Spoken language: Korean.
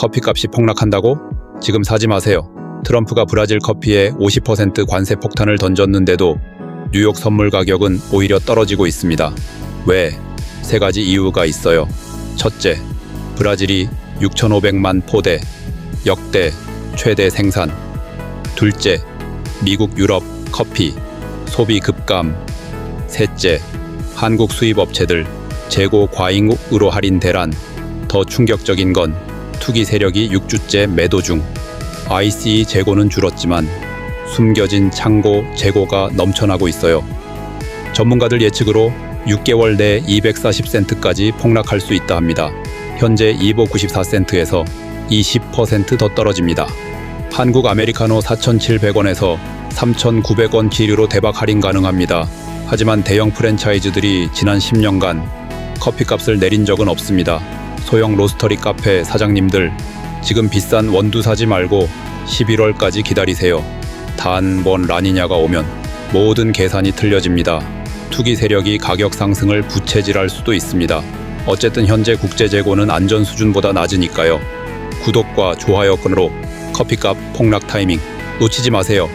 커피값이 폭락한다고? 지금 사지 마세요. 트럼프가 브라질 커피에 50% 관세 폭탄을 던졌는데도 뉴욕 선물 가격은 오히려 떨어지고 있습니다. 왜? 세 가지 이유가 있어요. 첫째, 브라질이 6,500만 포대, 역대 최대 생산. 둘째, 미국 유럽 커피, 소비 급감. 셋째, 한국 수입 업체들 재고 과잉으로 할인 대란. 더 충격적인 건 투기 세력이 6주째 매도 중. ICE 재고는 줄었지만 숨겨진 창고 재고가 넘쳐나고 있어요. 전문가들 예측으로 6개월 내 240센트까지 폭락할 수 있다 합니다. 현재 2보 94센트에서 20%더 떨어집니다. 한국 아메리카노 4,700원에서 3,900원 기류로 대박 할인 가능합니다. 하지만 대형 프랜차이즈들이 지난 10년간 커피값을 내린 적은 없습니다. 소형 로스터리 카페 사장님들 지금 비싼 원두 사지 말고 11월까지 기다리세요. 단번 라니냐가 오면 모든 계산이 틀려집니다. 투기 세력이 가격 상승을 부채질할 수도 있습니다. 어쨌든 현재 국제 재고는 안전 수준보다 낮으니까요. 구독과 좋아요 끈으로 커피값 폭락 타이밍 놓치지 마세요.